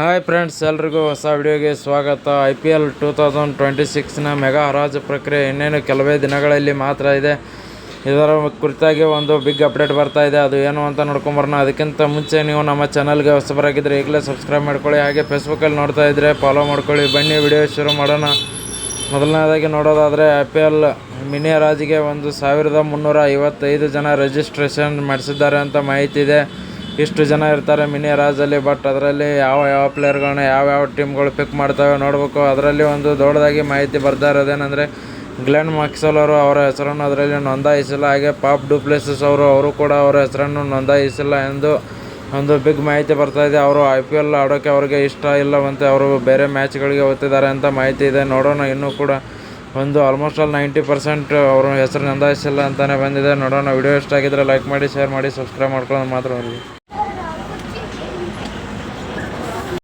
Hi friends ಎಲ್ರಿಗೂ ಹೊಸ ವಿಡಿಯೋಗೆ ಸ್ವಾಗತ. I P L two thousand twenty ಸಿಕ್ಸ್ನ mega ಹರಾಜು ಪ್ರಕ್ರಿಯೆ ಇನ್ನೇನು ಕೆಲವೇ ದಿನಗಳಲ್ಲಿ ಮಾತ್ರ ಇದೆ. ಇದರ ಕುರಿತಾಗಿ ಒಂದು ಬಿಗ್ ಅಪ್ಡೇಟ್ ಬರ್ತಾ ಇದೆ. ಅದು ಏನು ಅಂತ ನೋಡ್ಕೊಂಬರೋಣ ಅದಕ್ಕಿಂತ ಮುಂಚೆ ನೀವು ನಮ್ಮ ಚಾನಲ್ಗೆ ಹೊಸಬರಾಗಿದ್ದರೆ ಈಗಲೇ ಸಬ್ಸ್ಕ್ರೈಬ್ ಮಾಡ್ಕೊಳ್ಳಿ. ಹಾಗೆ ಫೇಸ್ಬುಕ್ಕಲ್ಲಿ ನೋಡ್ತಾ ಇದ್ದರೆ ಫಾಲೋ ಮಾಡ್ಕೊಳ್ಳಿ. ಬನ್ನಿ ವಿಡಿಯೋ ಶುರು ಮಾಡೋಣ. ಮೊದಲನೇದಾಗಿ ನೋಡೋದಾದರೆ ಐ ಪಿ ಎಲ್ ಮಿನಿ ಹರಾಜಿಗೆ ಒಂದು ಸಾವಿರದ ಮುನ್ನೂರ ಐವತ್ತೈದು ಜನ ರಿಜಿಸ್ಟ್ರೇಷನ್ ಮಾಡಿಸಿದ್ದಾರೆ ಅಂತ ಮಾಹಿತಿ ಇದೆ. ಇಷ್ಟು ಜನ ಇರ್ತಾರೆ ಮಿನಿ ರಾಜಲ್ಲಿ ಬಟ್ ಅದರಲ್ಲಿ ಯಾವ ಯಾವ ಪ್ಲೇಯರ್ಗಳನ್ನ ಯಾವ ಯಾವ ಟೀಮ್ಗಳು ಪಿಕ್ ಮಾಡ್ತವೆ ನೋಡಬೇಕು. ಅದರಲ್ಲಿ ಒಂದು ದೊಡ್ಡದಾಗಿ ಮಾಹಿತಿ ಬರ್ತಾ ಇರೋದೇನೆಂದರೆ ಗ್ಲೆನ್ ಮಾಕ್ಸಲ್ ಅವರು ಅವರ ಹೆಸರನ್ನು ಅದರಲ್ಲಿ ನೋಂದಾಯಿಸಿಲ್ಲ. ಹಾಗೆ ಪಾಪ್ ಡುಪ್ಲೆಸಿಸ್ ಅವರು ಅವರು ಕೂಡ ಅವರ ಹೆಸರನ್ನು ನೋಂದಾಯಿಸಿಲ್ಲ ಎಂದು ಒಂದು ಬಿಗ್ ಮಾಹಿತಿ ಬರ್ತಾ ಇದೆ. ಅವರು ಐ ಪಿ ಎಲ್ ಆಡೋಕ್ಕೆ ಅವರಿಗೆ ಇಷ್ಟ ಇಲ್ಲವಂತೆ ಅವರು ಬೇರೆ ಮ್ಯಾಚ್ಗಳಿಗೆ ಹೋಗ್ತಿದ್ದಾರೆ ಅಂತ ಮಾಹಿತಿ ಇದೆ. ನೋಡೋಣ, ಇನ್ನೂ ಕೂಡ ಒಂದು ಆಲ್ಮೋಸ್ಟ್ ಆಲ್ ನೈಂಟಿ ಪರ್ಸೆಂಟ್ ಅವರು ಹೆಸರು ನೋಂದಾಯಿಸಿಲ್ಲ ಅಂತಲೇ ಬಂದಿದೆ. ನೋಡೋಣ ವಿಡಿಯೋ ಇಷ್ಟ ಆಗಿದ್ರೆ ಲೈಕ್ ಮಾಡಿ ಶೇರ್ ಮಾಡಿ ಸಬ್ಸ್ಕ್ರೈಬ್ ಮಾಡ್ಕೊಳ್ಳೋದು ಮಾತ್ರ.